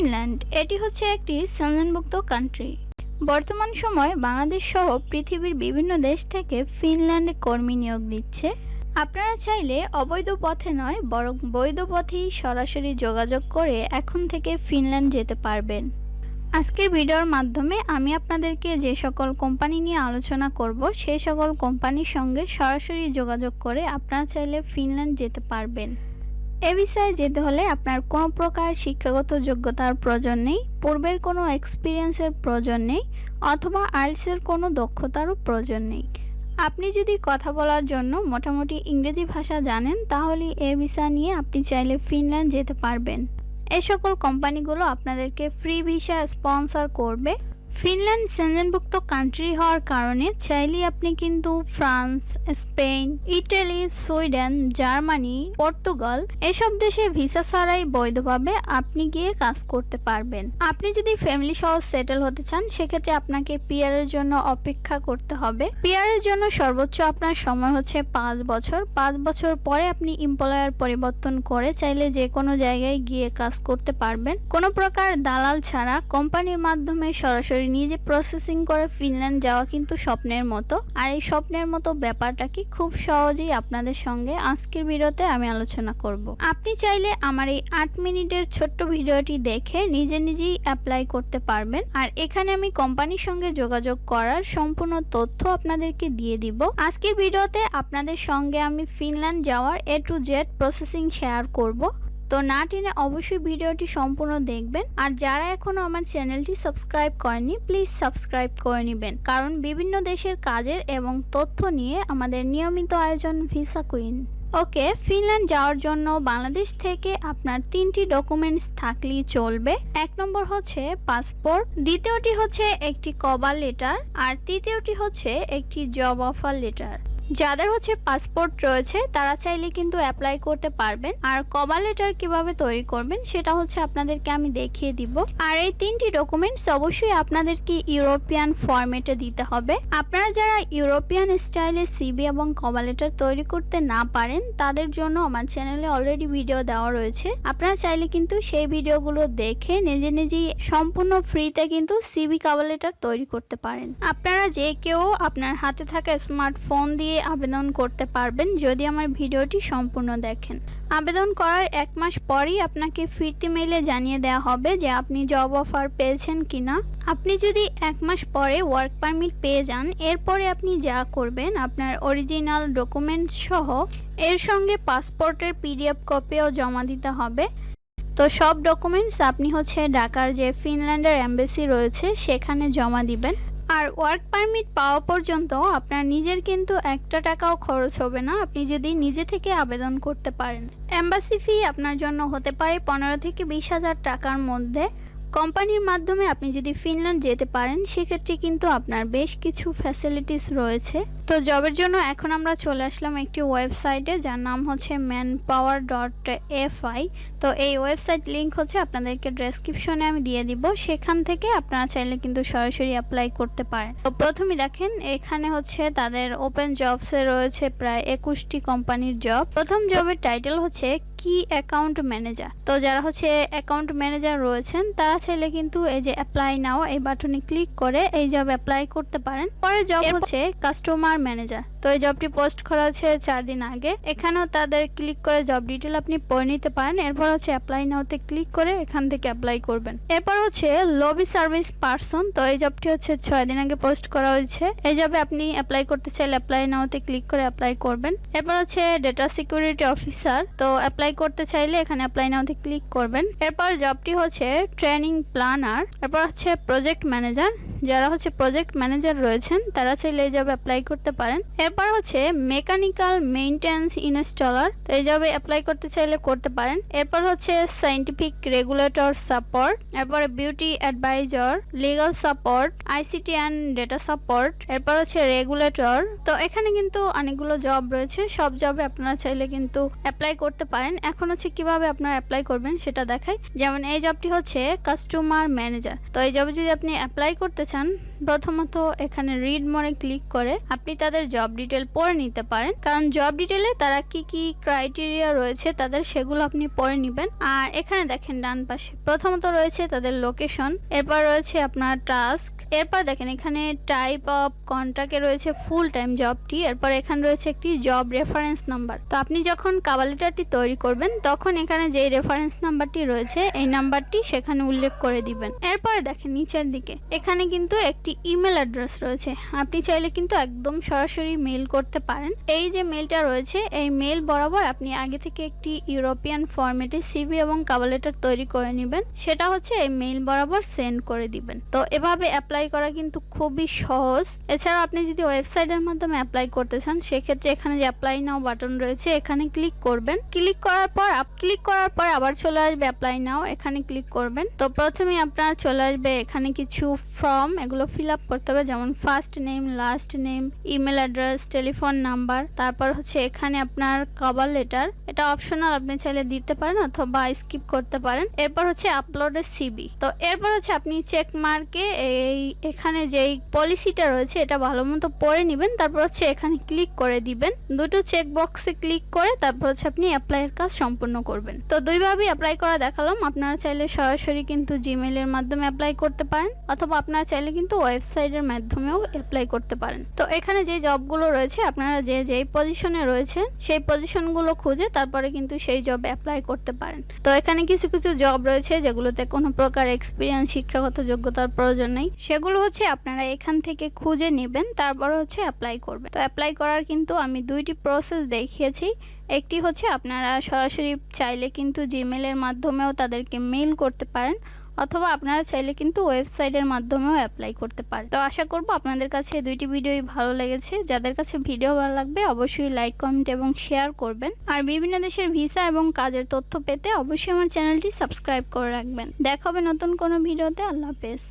Finland, এটি হচ্ছে একটি সেনজনভুক্ত কান্ট্রি বর্তমান সময় বাংলাদেশ সহ পৃথিবীর বিভিন্ন দেশ থেকে ফিনল্যান্ডে কর্মী নিয়োগ দিচ্ছে। আপনারা চাইলে অবৈধ পথে নয়, বরং বৈধ পথেই সরাসরি যোগাযোগ করে এখন থেকে ফিনল্যান্ড যেতে পারবেন। আজকের ভিডিওর মাধ্যমে আমি আপনাদেরকে যে সকল কোম্পানি নিয়ে আলোচনা করব, সেই সকল কোম্পানির সঙ্গে সরাসরি যোগাযোগ করে আপনারা চাইলে ফিনল্যান্ড যেতে পারবেন। এ বিষয়ে যেতে হলে আপনার কোনো প্রকার শিক্ষাগত যোগ্যতার প্রয়োজন নেই, পূর্বের কোনো এক্সপিরিয়েন্সের প্রয়োজন নেই, অথবা আর্টসের কোনো দক্ষতারও প্রয়োজন নেই। আপনি যদি কথা বলার জন্য মোটামুটি ইংরেজি ভাষা জানেন, তাহলে এ ভিসা নিয়ে আপনি চাইলে ফিনল্যান্ড যেতে পারবেন। এই সকল কোম্পানিগুলো আপনাদেরকে ফ্রি ভিসা স্পন্সর করবে। ফিনল্যান্ড সেনজেনভুক্ত কান্ট্রি হওয়ার কারণে চাইলে আপনি কিন্তু France, Spain, Italy, Sweden, Germany, Portugal এসব দেশে ভিসা ছাড়াই বৈধভাবে আপনি গিয়ে কাজ করতে পারবেন। আপনি যদি ফ্যামিলি সহ সেটেল হতে চান, সেক্ষেত্রে আপনাকে পিআর এর জন্য অপেক্ষা করতে হবে। পিআর এর জন্য সর্বোচ্চ আপনার সময় হচ্ছে পাঁচ বছর। পাঁচ বছর পরে আপনি এমপ্লয়ার পরিবর্তন করে চাইলে যে কোনো জায়গায় গিয়ে কাজ করতে পারবেন। কোনো প্রকার দালাল ছাড়া কোম্পানির মাধ্যমে সরাসরি নিজে প্রসেসিং করে ফিনল্যান্ড যাওয়া কিন্তু স্বপ্নের মতো। আর এই স্বপ্নের মতো ব্যাপারটা কি খুব সহজেই আপনাদের সঙ্গে আজকের ভিডিওতে আমি আলোচনা করব। আপনি চাইলে আমার এই আট মিনিটের ছোট্ট ভিডিওটি দেখে নিজে নিজেই অ্যাপ্লাই করতে পারবেন। আর এখানে আমি কোম্পানির সঙ্গে যোগাযোগ করার সম্পূর্ণ তথ্য আপনাদেরকে দিয়ে দিব। আজকের ভিডিওতে আপনাদের সঙ্গে আমি ফিনল্যান্ড যাওয়ার A to Z processing share করব। তো না টেনে অবশ্যই ভিডিওটি সম্পূর্ণ দেখবেন। আর যারা এখনও আমার চ্যানেলটি সাবস্ক্রাইব করেনি প্লিজ সাবস্ক্রাইব করে নেবেন। কারণ বিভিন্ন দেশের কাজের এবং তথ্য নিয়ে আমাদের নিয়মিত আয়োজন ভিসা কুইন। ওকে, ফিনল্যান্ড যাওয়ার জন্য বাংলাদেশ থেকে আপনার তিনটি ডকুমেন্টস থাকলেই চলবে। এক নম্বর হচ্ছে পাসপোর্ট, দ্বিতীয়টি হচ্ছে একটি কভার লেটার, আর তৃতীয়টি হচ্ছে একটি জব অফার লেটার। যাদের হচ্ছে পাসপোর্ট রয়েছে, তারা চাইলে কিন্তু অ্যাপ্লাই করতে পারবেন। আর কভার লেটার কীভাবে তৈরি করবেন, সেটা হচ্ছে আপনাদেরকে আমি দেখিয়ে দিব। আর এই তিনটি ডকুমেন্টস অবশ্যই আপনাদেরকে ইউরোপিয়ান ফরম্যাটে দিতে হবে। আপনারা যারা ইউরোপিয়ান স্টাইলে সিবি এবং কভার লেটার তৈরি করতে না পারেন, তাদের জন্য আমার চ্যানেলে অলরেডি ভিডিও দেওয়া রয়েছে। আপনারা চাইলে কিন্তু সেই ভিডিওগুলো দেখে নিজে নিজেই সম্পূর্ণ ফ্রিতে কিন্তু সিবি কভার লেটার তৈরি করতে পারেন। আপনারা যে কেউ আপনার হাতে থাকা স্মার্টফোন দিয়ে আবেদন করতে পারবেন যদি আমার ভিডিওটি সম্পূর্ণ দেখেন। আবেদন করার এক মাস পরই আপনাকে ফিরতি মেইলে জানিয়ে দেওয়া হবে যে আপনি জব অফার পেয়েছেন কিনা। আপনি যদি এক মাস পরে ওয়ার্ক পারমিট পেয়ে যান, এরপরে আপনি যা করবেন, আপনার অরিজিনাল ডকুমেন্ট সহ এর সঙ্গে পাসপোর্টের পিডিএফ কপিও জমা দিতে হবে। তো সব ডকুমেন্টস আপনি হচ্ছে ঢাকার যে ফিনল্যান্ডের অ্যাম্বাসি রয়েছে, সেখানে জমা দিবেন। আর ওয়ার্ক পারমিট পাওয়া পর্যন্ত আপনার নিজের কিন্তু একটা টাকাও খরচ হবে না। আপনি যদি নিজে থেকে আবেদন করতে পারেন। অ্যাম্বাসি ফি আপনার জন্য হতে পারে পনেরো থেকে বিশ হাজার টাকার মধ্যে। কোম্পানির মাধ্যমে আপনি যদি ফিনল্যান্ড যেতে পারেন, সেক্ষেত্রে কিন্তু আপনার বেশ কিছু ফ্যাসিলিটিস রয়েছে। তো জবের জন্য এখন আমরা চলে আসলাম একটি ওয়েবসাইটে যার নাম হচ্ছে man power dot F I তো এই ওয়েবসাইট লিঙ্ক হচ্ছে আপনাদেরকে ডেসক্রিপশনে আমি দিয়ে দিব। সেখান থেকে আপনারা চাইলে কিন্তু সরাসরি অ্যাপ্লাই করতে পারেন। তো প্রথমে দেখেন, এখানে হচ্ছে তাদের ওপেন জবসে রয়েছে প্রায় একুশটি কোম্পানির জব প্রথম জবের টাইটেল হচ্ছে কি অ্যাকাউন্ট ম্যানেজার তো যারা হচ্ছে অ্যাকাউন্ট ম্যানেজার রয়েছেন তারা চাইলে কিন্তু এই যে অ্যাপ্লাই নাও এই বাটনে ক্লিক করে এই জব অ্যাপ্লাই করতে পারেন। পরে জব হচ্ছে কাস্টমার ম্যানেজার তো এই জবটি পোস্ট করা হচ্ছে চার দিন আগে। এখানেও তাদের ক্লিক করে জব ডিটেল আপনি পড়ে নিতে পারেন। এরপর হচ্ছে অ্যাপ্লাই নাওতে ক্লিক করে এখান থেকে অ্যাপ্লাই করবেন। এরপর হচ্ছে লবি সার্ভিস পার্সন তো এই জবটি হচ্ছে ছয় দিন আগে পোস্ট করা হয়েছে। এই জবে আপনি অ্যাপ্লাই করতে চাইলে অ্যাপ্লাই নাওতে ক্লিক করে অ্যাপ্লাই করবেন। এরপর হচ্ছে ডেটা সিকিউরিটি অফিসার তো অ্যাপ্লাই করতে চাইলে এখানে অ্যাপ্লাই নাওতে ক্লিক করবেন। এরপর জবটি হচ্ছে ট্রেনিং প্ল্যানার এরপর হচ্ছে প্রজেক্ট ম্যানেজার যারা হচ্ছে প্রজেক্ট ম্যানেজার রয়েছেন, তারা চাইলে এই জবে অ্যাপ্লাই করতে পারেন। এরপর হচ্ছে মেকানিক্যাল মেইনটেন্স ইনস্টলার, তো এই জবে অ্যাপ্লাই করতে চাইলে করতে পারেন। এরপর হচ্ছে সাইন্টিফিক রেগুলেটর সাপোর্ট এরপরে beauty adviser legal support ICT and data support এরপর হচ্ছে রেগুলেটর তো এখানে কিন্তু অনেকগুলো জব রয়েছে, সব জবে আপনারা চাইলে কিন্তু অ্যাপ্লাই করতে পারেন। এখন হচ্ছে কীভাবে আপনারা অ্যাপ্লাই করবেন সেটা দেখাই। যেমন এই জবটি হচ্ছে কাস্টমার ম্যানেজার তো এই জবে যদি আপনি অ্যাপ্লাই করতে চান, প্রথমত এখানে রিড মোড়ে ক্লিক করে আপনি তাদের জব ডিটেল পড়ে নিতে পারেন। কারণ জব ডিটেলে তারা কি কি ক্রাইটেরিয়া রয়েছে তাদের সেগুলো আপনি পড়ে নেবেন। আর এখানে দেখেন ডান পাশে। প্রথমত রয়েছে তাদের লোকেশন এরপর রয়েছে আপনার টাস্ক এরপর দেখেন এখানে টাইপ অফ কন্ট্রাক্টে রয়েছে ফুল টাইম জবটি এরপর এখানে রয়েছে একটি জব রেফারেন্স নাম্বার তো আপনি যখন কাভার লেটারটি তৈরি করবেন, তখন এখানে যে রেফারেন্স নাম্বারটি রয়েছে, এই নাম্বারটি সেখানে উল্লেখ করে দিবেন। এরপরে দেখেন নিচের দিকে। এখানে কিন্তু একটি ইমেল অ্যাড্রেস রয়েছে। আপনি চাইলে কিন্তু একদম সরাসরি মেল করতে পারেন। এই যে মেলটা রয়েছে, এই মেল বরাবর আপনি আগে থেকে একটি ইউরোপিয়ান ফরম্যাটে সিভি এবং কাভার তৈরি করে নেবেন। সেটা হচ্ছে এই মেল বরাবর সেন্ড করে দিবেন। তো এভাবে অ্যাপ্লাই করা কিন্তু খুবই সহজ। এছাড়া আপনি যদি ওয়েবসাইটের মাধ্যমে অ্যাপ্লাই করতে চান, সেক্ষেত্রে এখানে যে অ্যাপ্লাই নাও বাটন রয়েছে, এখানে ক্লিক করবেন। ক্লিক করার পর ক্লিক করার পর আবার চলে আসবে অ্যাপ্লাই নাও এখানে ক্লিক করবেন। তো প্রথমে আপনার চলে আসবে এখানে কিছু ফর্ম এগুলো ফিল আপ করতে হবে, যেমন first name last name email address telephone number, তারপর হচ্ছে এখানে আপনার কভার লেটার এটা অপশনাল আপনি চাইলে দিতে পারেন অথবা স্কিপ করতে পারেন। এরপর হচ্ছে আপলোডের সিবি তো এরপর হচ্ছে আপনি চেক মার্কে এই, এখানে যেই পলিসিটা রয়েছে, এটা ভালো মতো পড়ে নেবেন, তারপর হচ্ছে এখানে ক্লিক করে দিবেন। দুটো চেক বক্সে ক্লিক করে তারপর হচ্ছে আপনি অ্যাপ্লাইয়ের কাজ সম্পূর্ণ করবেন। তো দুইভাবেই অ্যাপ্লাই করা দেখালাম, আপনারা চাইলে সরাসরি কিন্তু জিমেলের মাধ্যমে অ্যাপ্লাই করতে পারেন, অথবা আপনারা চাইলে কিন্তু ওয়েবসাইটের মাধ্যমেও অ্যাপ্লাই করতে পারেন। তো এখানে যে জবগুলো রয়েছে, আপনারা যে যেই পজিশনে রয়েছেন, সেই পজিশনগুলো খুঁজে তারপরে কিন্তু সেই জব অ্যাপ্লাই করতে পারেন। তো এখানে কিছু কিছু জব রয়েছে যেগুলোতে কোনো প্রকার এক্সপিরিয়েন্স শিক্ষাগত যোগ্যতার প্রয়োজন নেই। সেগুলো হচ্ছে আপনারা এখান থেকে খুঁজে নেবেন, তারপর হচ্ছে অ্যাপ্লাই করবেন। তো অ্যাপ্লাই করার কিন্তু আমি দুইটি প্রসেস দেখিয়েছি। একটি হচ্ছে আপনারা সরাসরি চাইলে কিন্তু জিমেলের মাধ্যমেও তাদেরকে মেল করতে পারেন। অথবা আপনারা চাইলে কিন্তু ওয়েবসাইটের মাধ্যমেও অ্যাপ্লাই করতে পারেন। তো আশা করব আপনাদের কাছে দুইটি ভিডিওই ভালো লেগেছে। যাদের কাছে ভিডিও ভালো লাগবে, অবশ্যই লাইক কমেন্ট এবং শেয়ার করবেন। আর বিভিন্ন দেশের ভিসা এবং কাজের তথ্য পেতে অবশ্যই আমার চ্যানেলটি সাবস্ক্রাইব করে রাখবেন। দেখা হবে নতুন কোনো ভিডিওতে আল্লাহ হাফেজ।